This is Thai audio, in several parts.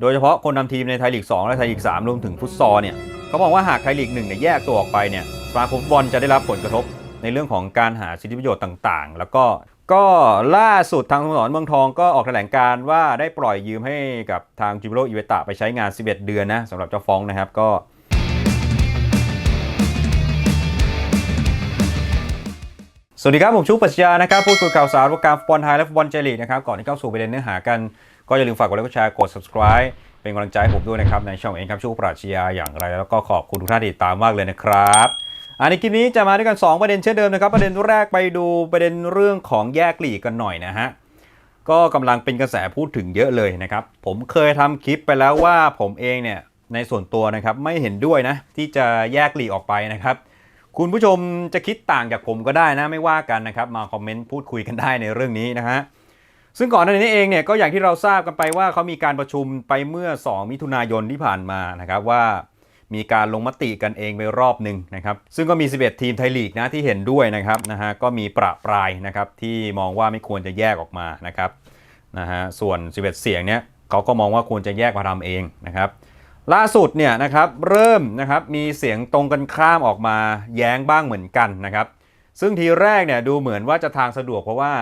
โดยเฉพาะคนนำทีมในไทยลีก 2 และไทยลีก 3 รวมถึงฟุตซอลเนี่ยเขาบอกว่าหากไทยลีก1เนี่ยแยกตัวออกไปเนี่ยสมาคมฟุตบอลจะได้รับผลกระทบในเรื่องของการหาสิทธิประโยชน์ต่างๆ แล้วก็ก็ล่าสุดทางสโมสรเมืองทองก็ออกแถลงการว่าได้ปล่อยยืมให้กับทางจิโรอิเวตะไปใช้งาน 11 เดือนนะสำหรับเจ้าฟ้องนะครับก็ สวัสดีครับ ผมชุกปัชญานะครับพูดคุยข่าวสารวงการฟุตบอลไทยและฟุตบอลเจลีกนะครับก่อนที่เข้าสู่ประเด็นเนื้อหากัน ก็อย่าลืมฝากกดไลค์กดแชร์กด subscribe เป็นกำลังใจให้ผมด้วยนะครับในช่องเองครับชุกปรัชญาอย่างไร แล้วก็ขอบคุณทุกท่านที่ติดตามมากเลยนะครับอันในคลิปนี้จะมาด้วยกัน 2 ประเด็นเช่นเดิมนะครับ ประเด็นแรกไปดูประเด็นเรื่องของแยกหลีกกันหน่อยนะฮะก็กำลังเป็นกระแสพูดถึงเยอะเลยนะครับ ผมเคยทำคลิปไปแล้วว่าผมเองเนี่ยในส่วนตัวนะครับไม่เห็นด้วยนะที่จะแยกหลีกออกไปนะครับ คุณผู้ชมจะคิดต่างจากผมก็ได้นะไม่ว่ากันนะครับ มาคอมเมนต์พูดคุยกันได้ในเรื่องนี้นะฮะ ซึ่งก่อนหน้านี้เองเนี่ยก็อย่างที่เราทราบกันไปว่าเขามีการประชุมไปเมื่อ 2 มิถุนายนที่ผ่านมานะครับว่ามีการลงมติกันเองไปรอบหนึ่งนะครับ ซึ่งก็มี 11 ทีมไทยลีกนะที่เห็นด้วยนะครับนะฮะก็มีประปรายนะครับที่มองว่าไม่ควรจะแยกออกมานะครับนะฮะส่วน 11 เสียงเนี่ยเขาก็มองว่าควรจะแยกมาทำเองนะครับ ล่าสุดเนี่ยนะครับเริ่มนะครับมีเสียงตรงกันข้ามออกมาแย้งบ้างเหมือนกันนะครับ ซึ่งทีแรกเนี่ยดูเหมือนว่าจะทางสะดวกเพราะว่า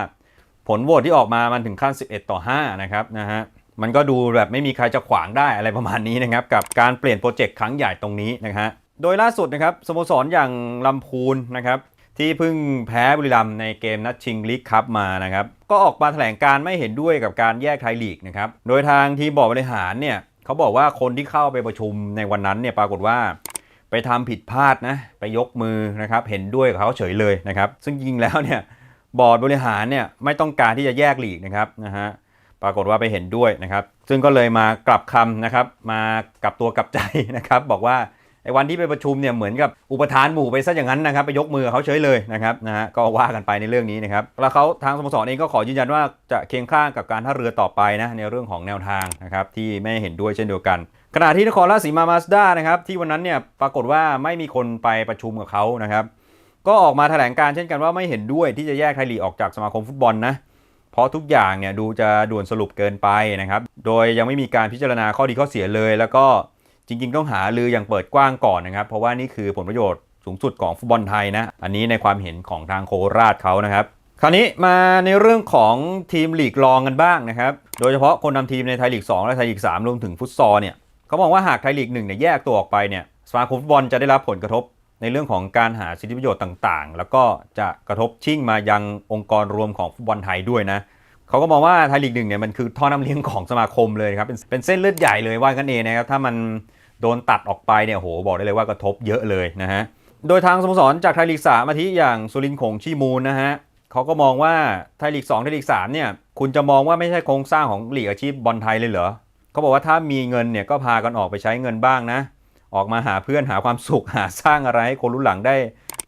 ผลโหวตที่ออกมามันถึงขั้น 11 ต่อ 5 นะครับนะฮะมันก็ดูแบบไม่มีใครจะขวางได้อะไรประมาณนี้นะครับ กับการเปลี่ยนโปรเจกต์ครั้งใหญ่ตรงนี้นะฮะโดยล่าสุดนะครับสโมสรอย่างลำพูนนะครับที่เพิ่งแพ้บุรีรัมย์ในเกมนัดชิงลีกคัพมานะครับก็ออกมาแถลงการไม่เห็นด้วยกับการแยกไทยลีกนะครับโดยทางทีมบอร์ดบริหารเนี่ยเขาบอกว่าคนที่เข้าไปประชุมในวันนั้นเนี่ยปรากฏว่า ไปทำผิดพลาดนะไปยกมือนะครับเห็นด้วยกับเขาเฉยเลยนะครับซึ่งจริงแล้วเนี่ย บอร์ดบริหารเนี่ยไม่ต้องการที่จะแยกหลีกนะครับนะฮะปรากฏว่าไปเห็นด้วยนะครับ ซึ่งก็เลยมากลับคำนะครับ มากลับตัวกลับใจนะครับ บอกว่าไอ้วันที่ไปประชุมเนี่ยเหมือนกับอุปทานหมู่ไปซะอย่างนั้นนะครับไปยกมือเขาเฉยเลยนะครับนะฮะก็ว่ากันไปในเรื่องนี้นะครับแล้วเขาทางสโมสรเองก็ขอยืนยันว่าจะเคียงข้างกับการท่าเรือต่อไปนะในเรื่องของแนวทางนะครับที่ไม่เห็นด้วยเช่นเดียวกันขณะที่นครราชสีมามาสด้านะครับที่วันนั้นเนี่ยปรากฏว่าไม่มีคนไปประชุมกับเขานะครับ ก็ออกมาแถลงการเช่นกันว่าไม่เห็นด้วยที่จะแยกไทยลีกออกจากสมาคมฟุตบอลนะ เพราะทุกอย่างเนี่ยดูจะด่วนสรุปเกินไปนะครับ โดยยังไม่มีการพิจารณาข้อดีข้อเสียเลย แล้วก็จริง ๆ ต้องหาลืออย่างเปิดกว้างก่อนนะครับ เพราะว่านี่คือผลประโยชน์สูงสุดของฟุตบอลไทยนะ อันนี้ในความเห็นของทางโคราชเขานะครับ คราวนี้มาในเรื่องของทีมลีกรองกันบ้างนะครับ โดยเฉพาะคนนำทีมในไทยลีก 2 และไทยลีก 3 รวมถึงฟุตซอลเนี่ยเขาบอกว่าหากไทยลีก1เนี่ยแยกตัวออกไปเนี่ยสมาคมฟุตบอลจะได้รับผลกระทบ ในเรื่องของการหาสิทธิประโยชน์ต่างๆ แล้วก็จะกระทบชิ่งมายังองค์กรรวมของฟุตบอลไทยด้วยนะเขาก็มองว่าไทยลีกหนึ่งเนี่ยมันคือท่อน้ำเลี้ยงของสมาคมเลยครับเป็นเส้นเลือดใหญ่เลยว่ากันเองนะครับถ้ามันโดนตัดออกไปเนี่ยโหบอกได้เลยว่ากระทบเยอะเลยนะฮะโดยทางสโมสรจากไทยลีก3อาทิอย่างสุรินทร์คงชีมูลนะฮะเขาก็มองว่าไทยลีก2ไทยลีก3เนี่ยคุณจะมองว่าไม่ใช่โครงสร้างของลีกอาชีพบอลไทยเลยเหรอเขาบอกว่าถ้ามีเงินเนี่ยก็พากันออกไปใช้เงินบ้างนะ ออกมาหาเพื่อนหาความสุขหาสร้างอะไรให้คนรุ่นหลังได้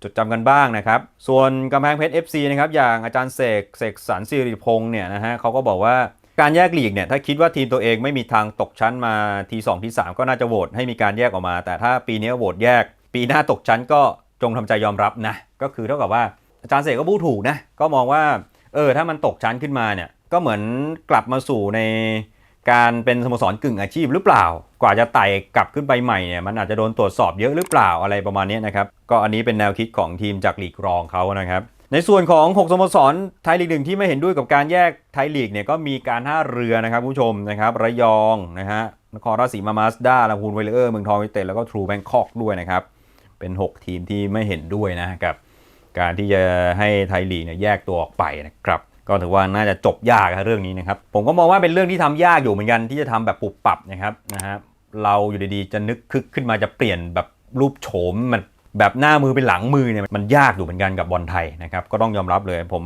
จดจำกันบ้างนะครับ ส่วนกำแพงเพชร FC นะครับ อย่างอาจารย์เสกเสกสรรสิริพงษ์เนี่ยนะฮะเขาก็บอกว่าการแยกลีกเนี่ยถ้าคิดว่าทีมตัวเองไม่มีทางตกชั้นมาที2ที3 ก็น่าจะโหวตให้มีการแยกออกมา แต่ถ้าปีนี้โหวตแยก ปีหน้าตกชั้นก็จงทำใจยอมรับนะ ก็คือเท่ากับว่าอาจารย์เสกก็พูดถูกนะ ก็มองว่าเออถ้ามันตกชั้นขึ้นมาเนี่ยก็เหมือนกลับมาสู่ใน การเป็นสโมสรกึ่งอาชีพหรือเปล่า กว่าจะไต่กลับขึ้นไปใหม่เนี่ยมันอาจจะโดนตรวจสอบเยอะหรือเปล่าอะไรประมาณนี้นะครับก็อันนี้เป็นแนวคิดของทีมจากลีกรองเขานะครับในส่วนของ 6 สโมสรไทยลีกหนึ่งที่ไม่เห็นด้วยกับการแยกไทยลีกเนี่ยก็มีการท่าเรือนะครับผู้ชมนะครับระยองนะฮะนครราชสีมามาสด้าลำพูนไวเลอร์เมืองทองยูเต็ดแล้วก็ทรูแบงคอกด้วยนะครับเป็น 6 ทีมที่ไม่เห็นด้วยนะกับการที่จะให้ไทยลีกเนี่ยแยกตัวออกไปนะครับ ก็ถือว่าน่าจะจบยากครับเรื่องนี้นะครับผมก็มองว่าเป็นเรื่องที่ทำยากอยู่เหมือนกันที่จะทำแบบปรับปรับนะครับนะฮะเราอยู่ดีๆจะนึกคึกขึ้นมาจะเปลี่ยนแบบรูปโฉมมันแบบหน้ามือเป็นหลังมือเนี่ยมันยากอยู่เหมือนกันกับบอลไทยนะครับก็ต้องยอมรับเลย ผม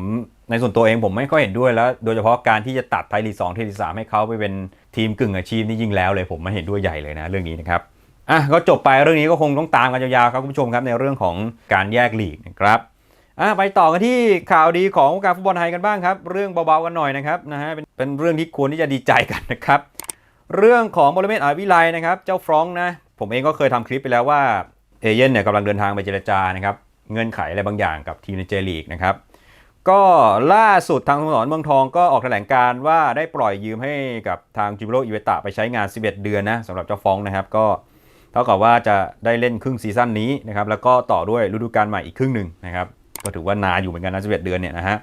ในส่วนตัวเองผมไม่ค่อยเห็นด้วยแล้ว โดยเฉพาะการที่จะตัดไทยลีสองไทยลีสามให้เขาไปเป็นทีมกึ่งอาชีพนี่ยิ่งแล้วเลย ผมไม่เห็นด้วยใหญ่เลยนะเรื่องนี้นะครับอะก็จบไปเรื่องนี้ก็คงต้องตามกันยาวๆครับคุณผู้ชมครับในเรื่องของการแยกลีกนะครับ อะไปต่อกันที่ข่าวดีของวงการฟุตบอลไทยกันบ้างครับ เรื่องเบาๆกันหน่อยนะครับนะฮะเป็นเป็นเรื่องที่ควรที่จะดีใจกันนะครับ เรื่องของบริเวณอาวิไลนะครับ เจ้าฟรองก์นะ ผมเองก็เคยทำคลิปไปแล้วว่าเอเย่นเนี่ยกำลังเดินทางไปเจรจานะครับ เงื่อนไขอะไรบางอย่างกับทีมในเจลีกนะครับ ก็ล่าสุดทางสโมสรเมืองทองก็ออกแถลงการว่าได้ปล่อยยืมให้กับทางจิมโรอิเวตะไปใช้งาน 11 เดือนนะสำหรับเจ้าฟองนะครับก็เท่ากับว่าจะได้เล่นครึ่งซีซั่นนี้นะครับแล้วก็ต่อด้วยฤดูกาลใหม่อีกครึ่งหนึ่งนะครับ ก็ถือว่านานอยู่เหมือนกันนะ11เดือนเนี่ยนะฮะ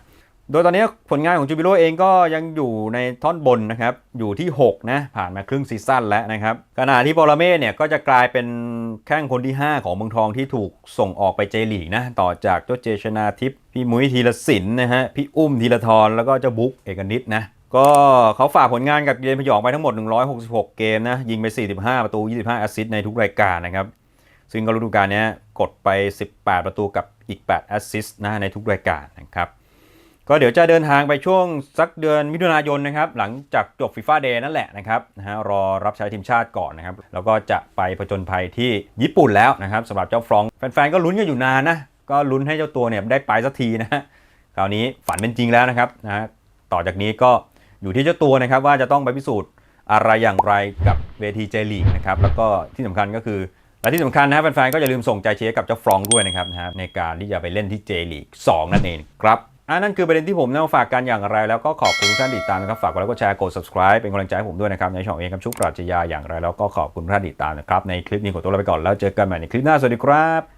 โดยตอนนี้ผลงานของจูบิโร่เองก็ยังอยู่ในท่อนบนนะครับ อยู่ที่ 6 นะ ผ่านมาครึ่งซีซั่นแล้วนะครับขณะที่ปรเมศเนี่ยก็จะกลายเป็นแข้งคนที่ 5 ของเมืองทองที่ถูกส่งออกไปเจลีกนะ ต่อจากเจ้าเจชนาทิพย์พี่มุ้ยธีรศิลป์นะฮะ พี่อุ้มธีรทรแล้วก็เจ้าบุ๊กเอกนิตนะ ก็เขาฝากผลงานกับเยนพยองไปทั้งหมด 166 เกมนะ ยิงไป 45 ประตู 25แอสซิสต์ในทุกรายการนะครับ ซึ่งก็ฤดูกาลนี้กดไป 18 ประตูกับ อีก 8 แอสซิสต์นะในทุกรายการนะครับก็เดี๋ยวจะเดินทางไปช่วงสักเดือนมิถุนายนนะครับหลังจากจบฟีฟ่าเดย์นั่นแหละนะครับนะฮะรอรับใช้ทีมชาติก่อนนะครับแล้วก็จะไปผจญภัยที่ญี่ปุ่นแล้วนะครับสำหรับเจ้าฟรองก์แฟนๆก็ลุ้นกันอยู่นานนะก็ลุ้นให้เจ้าตัวเนี่ยได้ไปสักทีนะฮะคราวนี้ฝันเป็นจริงแล้วนะครับนะฮะต่อจากนี้ก็อยู่ที่เจ้าตัวนะครับว่าจะต้องไปพิสูจน์อะไรอย่างไรกับเวทีเจลีกนะครับแล้วก็ที่สำคัญก็คือ และที่สำคัญนะครับแฟนๆก็อย่าลืมส่งใจเชียร์กับเจ้าฟรองด้วยนะครับนะฮะในการที่จะไปเล่นที่เจลีก2นั่นเองครับอันนั่นคือประเด็นที่ผมนำมาฝากกันอย่างไร แล้วก็ขอบคุณท่านติดตามนะครับ ฝากกดไลค์กดแชร์กด subscribe เป็นกำลังใจให้ผมด้วยนะครับในช่องเองครับชุกปราชญาอย่างไร แล้วก็ขอบคุณท่านติดตามนะครับในคลิปนี้ขอตัวลาไปก่อนแล้วเจอกันใหม่ในคลิปหน้าสวัสดีครับ